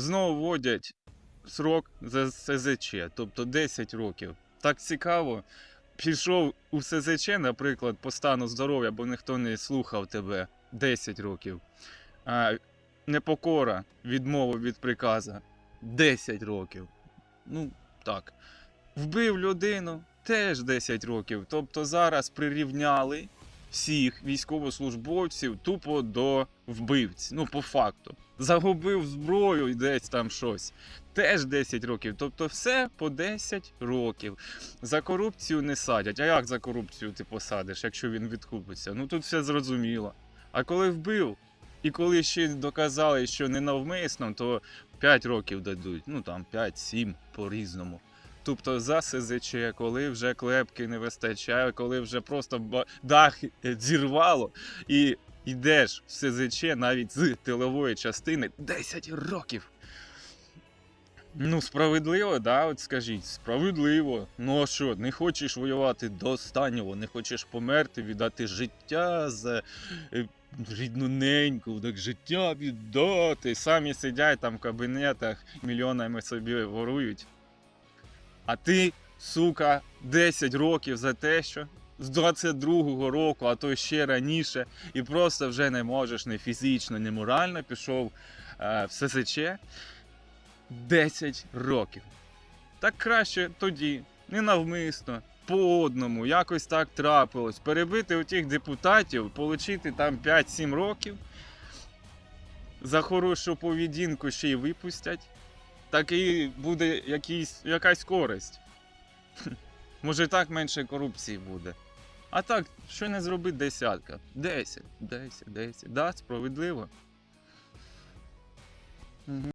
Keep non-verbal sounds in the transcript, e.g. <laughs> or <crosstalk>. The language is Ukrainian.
знову вводять срок за СЗЧ, тобто 10 років. Так цікаво. Пішов у СЗЧ, наприклад, по стану здоров'я, бо ніхто не слухав тебе 10 років. А, непокора, відмова від приказа 10 років. Ну, так. Вбив людину теж 10 років. Тобто зараз прирівняли всіх військовослужбовців тупо до вбивць. Ну, по факту. Загубив зброю і десь там щось. Теж 10 років. Тобто все по 10 років. За корупцію не садять. А як за корупцію ти посадиш, якщо він відкупиться? Ну тут все зрозуміло. А коли вбив, і коли ще доказали, що ненавмисно, то 5 років дадуть. Ну там 5-7 по-різному. Тобто за СЗЧ, коли вже клепки не вистачає, коли вже просто дах е, зірвало, і йдеш в СЗЧ навіть з тилової частини 10 років. Ну, справедливо, да, от скажіть, справедливо. Ну а що, не хочеш воювати до останнього, не хочеш померти, віддати життя за е, рідну неньку, так життя віддати. Самі сидять там в кабінетах, мільйонами собі ворують. А ти, сука, 10 років за те, що з 22-го року, а то ще раніше, і просто вже не можеш не фізично, не морально пішов е, в ССЧ. 10 років. Так краще тоді, ненавмисно, по одному, якось так трапилось. Перебити отих депутатів, отримати там 5-7 років. За хорошу поведінку ще й випустять. Так і буде якийсь, якась користь. <laughs> Може так менше корупції буде. А так, що не зробить десятка? 10, 10, 10. Да, справедливо. Угу.